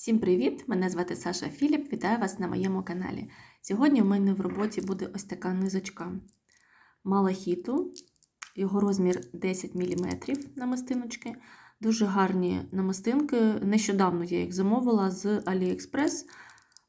Всім привіт! Мене звати Саша Філіп. Вітаю вас на моєму каналі. Сьогодні в мене в роботі буде ось така низочка малахіту. Його розмір 10 мм намистиночки. Дуже гарні намистинки. Нещодавно я їх замовила з AliExpress.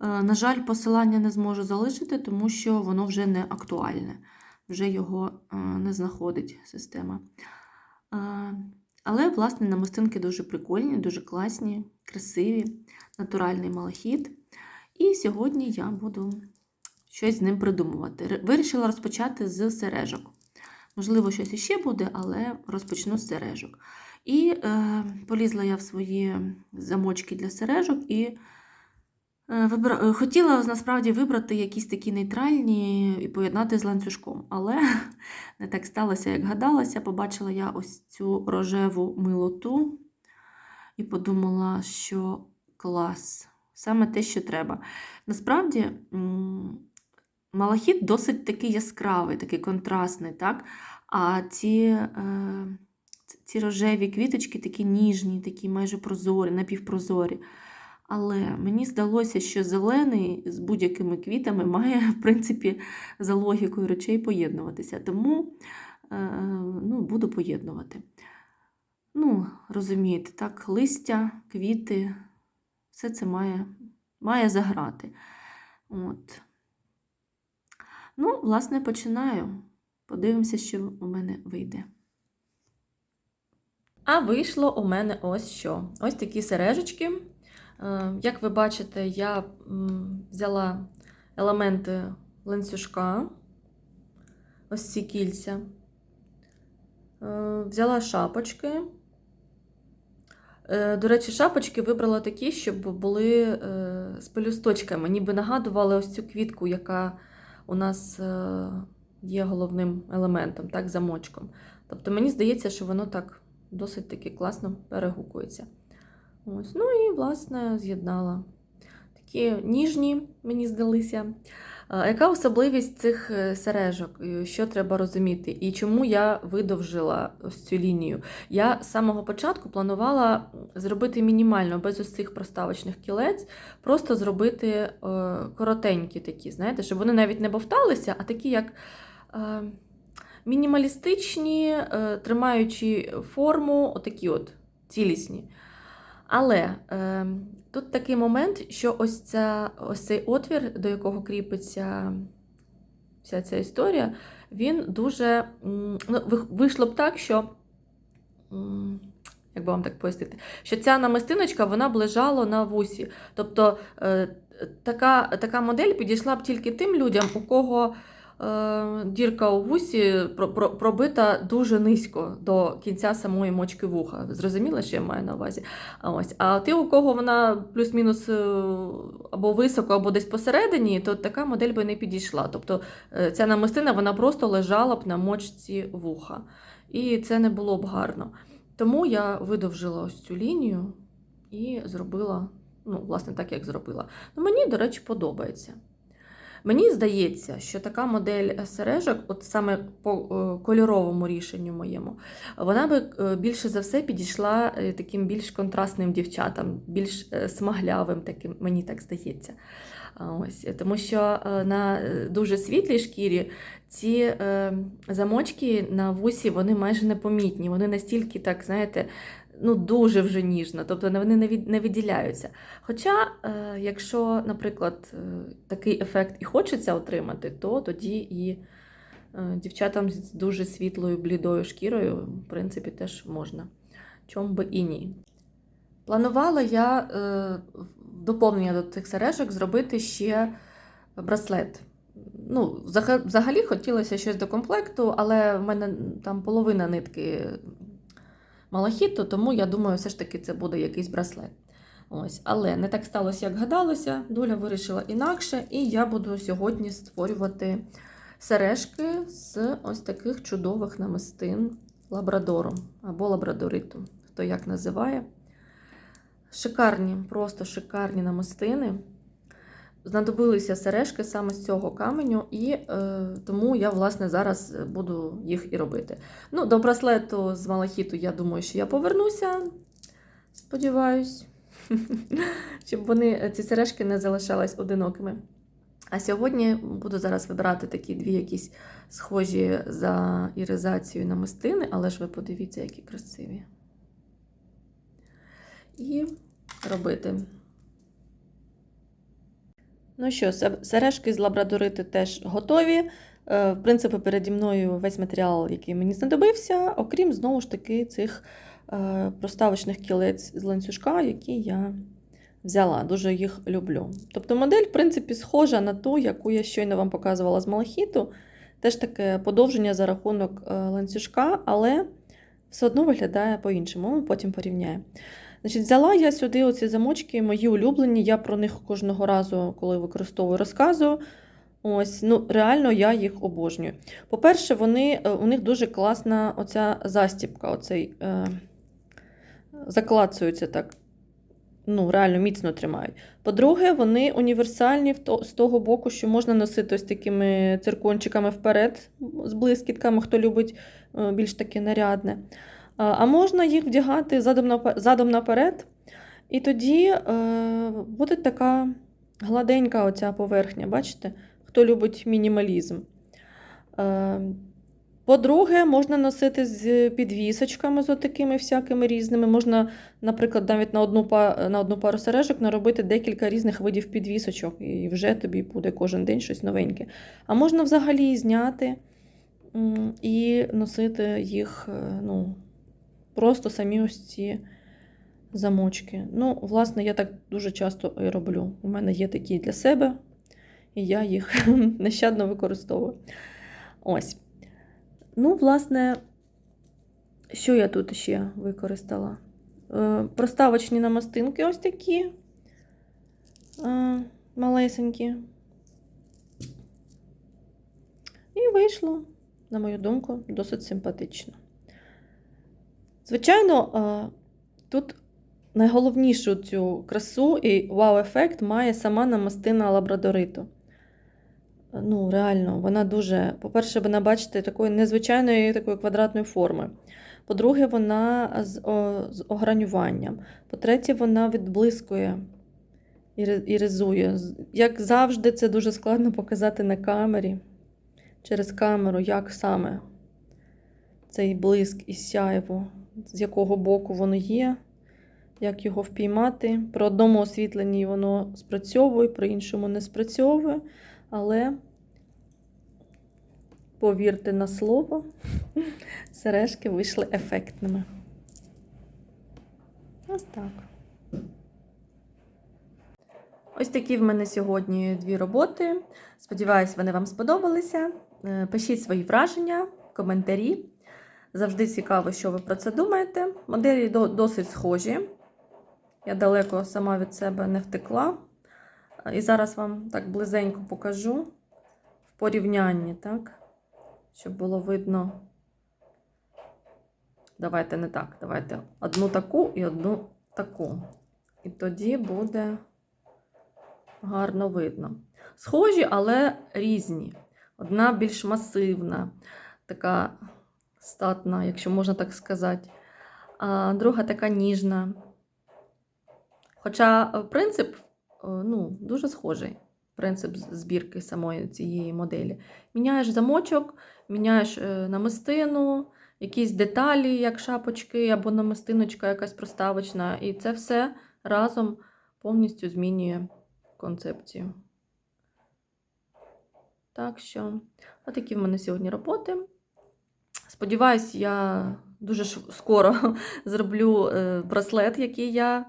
Е, На жаль, посилання не зможу залишити, тому що воно вже не актуальне. Вже його е, не знаходить система. Але, власне, намистинки дуже прикольні, дуже класні, красиві, натуральний малахіт. І сьогодні я буду щось з ним придумувати. Вирішила розпочати з сережок. Можливо, щось іще буде, але розпочну з сережок. І е, полізла я в свої замочки для сережок і вибра... е, хотіла насправді вибрати якісь такі нейтральні і поєднати з ланцюжком. Але не так сталося, як гадалася. Побачила я ось цю рожеву милоту і подумала, що клас, саме те, що треба. Насправді, малахіт досить такий яскравий, такий контрастний, так? а ці, е, ці рожеві квіточки такі ніжні, такі майже прозорі, напівпрозорі. Але мені здалося, що зелений з будь-якими квітами має, в принципі, за логікою речей поєднуватися. Тому е, ну, буду поєднувати. Ну, розумієте, так, листя, квіти, все це має, має заграти. От. Ну, власне, починаю. Подивимося, що у мене вийде. А вийшло у мене ось що. Ось такі сережечки. Е, Як ви бачите, я взяла елементи ланцюжка, ось ці кільця. Е, Взяла шапочки. Е, До речі, шапочки вибрала такі, щоб були з пелюсточками, ніби нагадували ось цю квітку, яка у нас є головним елементом, так, замочком. Тобто мені здається, що воно так досить таки класно перегукується. Ось. Ну і, власне, з'єднала. Такі ніжні, мені здалися. Яка особливість цих е, сережок? Що треба розуміти? І чому я видовжила ось цю лінію? Я з самого початку планувала зробити мінімально, без ось цих проставочних кілець, просто зробити е, коротенькі такі, знаєте, щоб вони навіть не бовталися, а такі як е, мінімалістичні, тримаючи форму, отакі от цілісні. Але е, тут такий момент, що ось, ця, ось цей отвір, до якого кріпиться вся ця історія, він дуже ну, вийшло б так, що. Як би вам так пояснити, що ця намистиночка вона б лежала на вусі. Тобто е, така, така модель підійшла б тільки тим людям, у кого дірка у вусі про- про- пробита дуже низько до кінця самої мочки вуха. Зрозуміло, що я маю на увазі? Ось. А ти, у кого вона плюс-мінус е, або високо, або десь посередині, то така модель би не підійшла. Тобто е, ця намистина вона просто лежала б на мочці вуха. І це не було б гарно. Тому я видовжила ось цю лінію і зробила, ну, власне, так, як зробила. Ну, мені, до речі, подобається. Мені здається, що така модель сережок, от саме по е, кольоровому рішенню моєму, вона би е, більше за все підійшла е, таким більш контрастним дівчатам, більш смаглявим, таким, мені так здається. Ось, тому що на дуже світлій шкірі ці замочки на вусі вони майже непомітні. Вони настільки, так, знаєте, ну, дуже вже ніжно, тобто вони не виділяються. Хоча, е, якщо, наприклад, е, такий ефект і хочеться отримати, то тоді і е, дівчатам з дуже світлою, блідою шкірою, в принципі, теж можна. Чом би і ні. Планувала я е, доповнення до цих сережок зробити ще браслет. Ну, взагалі хотілося щось до комплекту, але в мене там половина нитки малахіту, тому я думаю, все ж таки це буде якийсь браслет. Ось. Але не так сталося, як гадалося. Доля вирішила інакше, і я буду сьогодні створювати сережки з ось таких чудових намистин лабрадором або лабрадориту, хто як називає. Шикарні, просто шикарні намистини. Знадобилися сережки саме з цього каменю, і е, тому я, власне, зараз буду їх і робити. Ну, до браслету з малахіту, я думаю, що я повернуся. Сподіваюсь. щоб вони, ці сережки не залишались одинокими. А сьогодні буду зараз вибирати такі дві якісь схожі за іризацією намистини, але ж ви подивіться, які красиві. І робити. Ну що, сережки з лабрадорити теж готові. Е, В принципі, переді мною весь матеріал, який мені знадобився, окрім знову ж таки цих е, проставочних кілець з ланцюжка, які я взяла. Дуже їх люблю. Тобто модель, в принципі, схожа на ту, яку я щойно вам показувала з малахіту. Теж таке подовження за рахунок е, ланцюжка, але все одно виглядає по-іншому. Ми потім порівняємо. Значить, взяла я сюди оці замочки, мої улюблені. Я про них кожного разу, коли використовую, розказую. Ось, ну реально я їх обожнюю. По-перше, вони, е, у них дуже класна оця застіпка, оцей е, заклацуються так. Ну, реально міцно тримають. По-друге, вони універсальні з того боку, що можна носити ось такими циркончиками вперед, з блискітками, хто любить е, більш таке нарядне. А, можна їх вдягати задом, напе- задом наперед, і тоді е, буде така гладенька оця поверхня, бачите? Хто любить мінімалізм. Е, По-друге, можна носити з підвісочками, з такими всякими різними. Можна, наприклад, навіть на одну, на одну пару сережок наробити декілька різних видів підвісочок, і вже тобі буде кожен день щось новеньке. А можна взагалі зняти і носити їх, е, ну, просто самі ось ці замочки. Ну, власне, я так дуже часто і роблю. У мене є такі для себе, і я їх нещадно використовую. Ось. Ну, власне, що я тут ще використала? Е, Проставочні намастинки ось такі е, малесенькі. І вийшло, на мою думку, досить симпатично. Звичайно, е, тут найголовнішу цю красу і вау-ефект має сама намастина лабрадориту. Ну, реально, вона дуже, по-перше, вона, бачите, такої незвичайної такої квадратної форми. По-друге, вона з, о, з огранюванням. По-третє, вона відблискує і ризує. Як завжди, це дуже складно показати на камері, через камеру, як саме цей блиск і сяйво, з якого боку воно є, як його впіймати. При одному освітленні воно спрацьовує, при іншому не спрацьовує. Але повірте на слово, сережки вийшли ефектними. Ось так. Ось такі в мене сьогодні дві роботи. Сподіваюсь, вони вам сподобалися. Е, Пишіть свої враження, коментарі. Завжди цікаво, що ви про це думаєте. Моделі досить схожі. Я далеко сама від себе не втекла. І зараз вам так близенько покажу в порівнянні, так? Щоб було видно. Давайте не так. Давайте одну таку і одну таку. І тоді буде гарно видно. Схожі, але різні. Одна більш масивна, така статна, якщо можна так сказати. А друга така ніжна. Хоча е, принцип е, ну, дуже схожий. Принцип збірки самої цієї моделі. Міняєш замочок, міняєш е, намистину, якісь деталі, як шапочки або намистиночка якась проставочна. І це все разом повністю змінює концепцію. Так що, отакі в мене сьогодні роботи. Сподіваюсь, я дуже скоро зроблю е, браслет, який я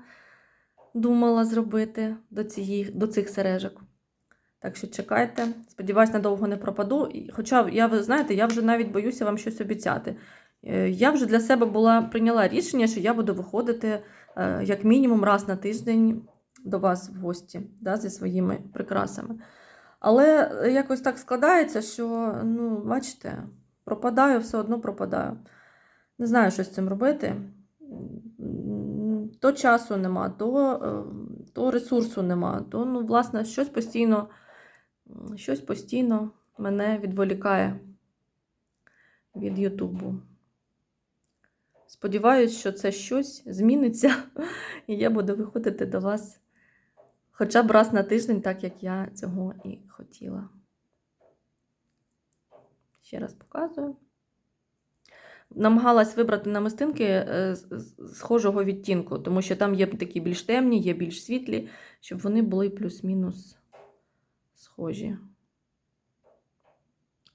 думала зробити до, цієї, до цих сережок. Так що чекайте. Сподіваюсь, надовго не пропаду. Хоча я, ви знаєте, я вже навіть боюся вам щось обіцяти. Е, Я вже для себе була прийняла рішення, що я буду виходити е, як мінімум раз на тиждень до вас в гості да, зі своїми прикрасами. Але якось так складається, що, ну, бачите, пропадаю, все одно пропадаю. Не знаю, що з цим робити. То часу нема, то, е, то ресурсу нема, то, ну, власне, щось постійно, щось постійно мене відволікає від Ютубу. Сподіваюсь, що це щось зміниться, і я буду виходити до вас хоча б раз на тиждень, так як я цього і хотіла. Ще раз показую. Намагалась вибрати намистинки е, схожого відтінку, тому що там є такі більш темні, є більш світлі, щоб вони були плюс-мінус схожі.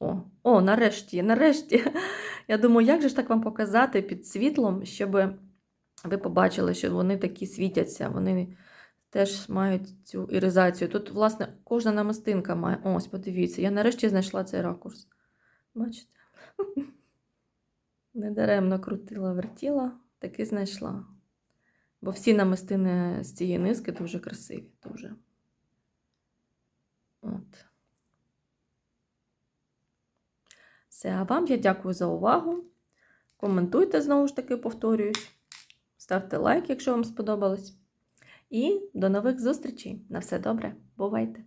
О, о, нарешті, нарешті. Я думаю, як же ж так вам показати під світлом, щоб ви побачили, що вони такі світяться, вони теж мають цю іризацію. Тут, власне, кожна намистинка має. Ось, подивіться, я нарешті знайшла цей ракурс. Бачите? Недаремно крутила, вертіла, таки знайшла. Бо всі намистини з цієї низки дуже красиві, дуже. От. Все, а вам я дякую за увагу. Коментуйте, знову ж таки, повторююсь. Ставте лайк, якщо вам сподобалось. І до нових зустрічей. На все добре. Бувайте!